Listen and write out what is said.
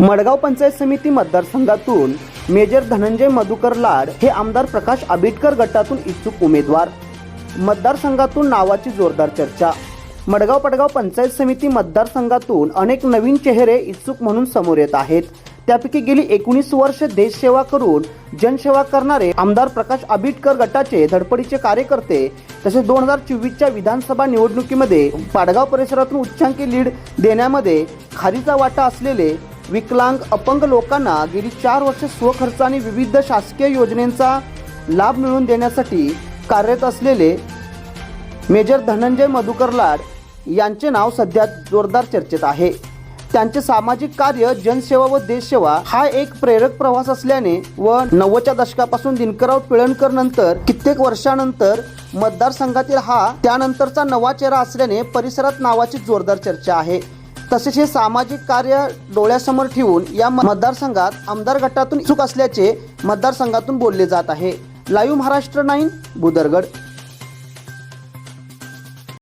मडगाव पंचायत समिती मतदारसंघातून मेजर धनंजय मधुकर लाड हे आमदार प्रकाश आंबेडकर गटातून इच्छुक उमेदवार. मतदारसंघातून नावाची जोरदार चर्चा. मडगाव पडगाव पंचायत समिती मतदारसंघातून अनेक नवीन चेहरे इच्छुक म्हणून समोर येत आहेत. त्यापैकी गेली एकोणीस वर्ष देशसेवा करून जनसेवा करणारे आमदार प्रकाश आंबेडकर गटाचे धडपडीचे कार्यकर्ते तसेच दोन हजार चोवीसच्या विधानसभा निवडणुकीमध्ये पाडगाव परिसरातून उच्चांकी लीड देण्यामध्ये खारीचा वाटा असलेले विकलांग अपंग लोकांना गेली चार वर्ष स्वखर्चाने विविध शासकीय योजनेचा लाभ मिळवून देण्यासाठी कार्यरत असलेले मेजर धनंजय मधुकर लाड यांचे नाव सध्या जोरदार चर्चेत आहे. त्यांचे सामाजिक कार्य जनसेवा व देशसेवा हा एक प्रेरक प्रवास असल्याने व नव्वदच्या दशकापासून दिनकरराव पिळणकर नंतर कित्येक वर्षानंतर मतदारसंघातील हा त्यानंतरचा नवा चेहरा असल्याने परिसरात नावाची जोरदार चर्चा आहे. तसेच हे सामाजिक कार्य डोळ्यासमोर ठेवून या मतदारसंघात आमदार गटातून इच्छुक असल्याचे मतदारसंघातून बोलले जात आहे. Live Maharashtra nine Bhudargad.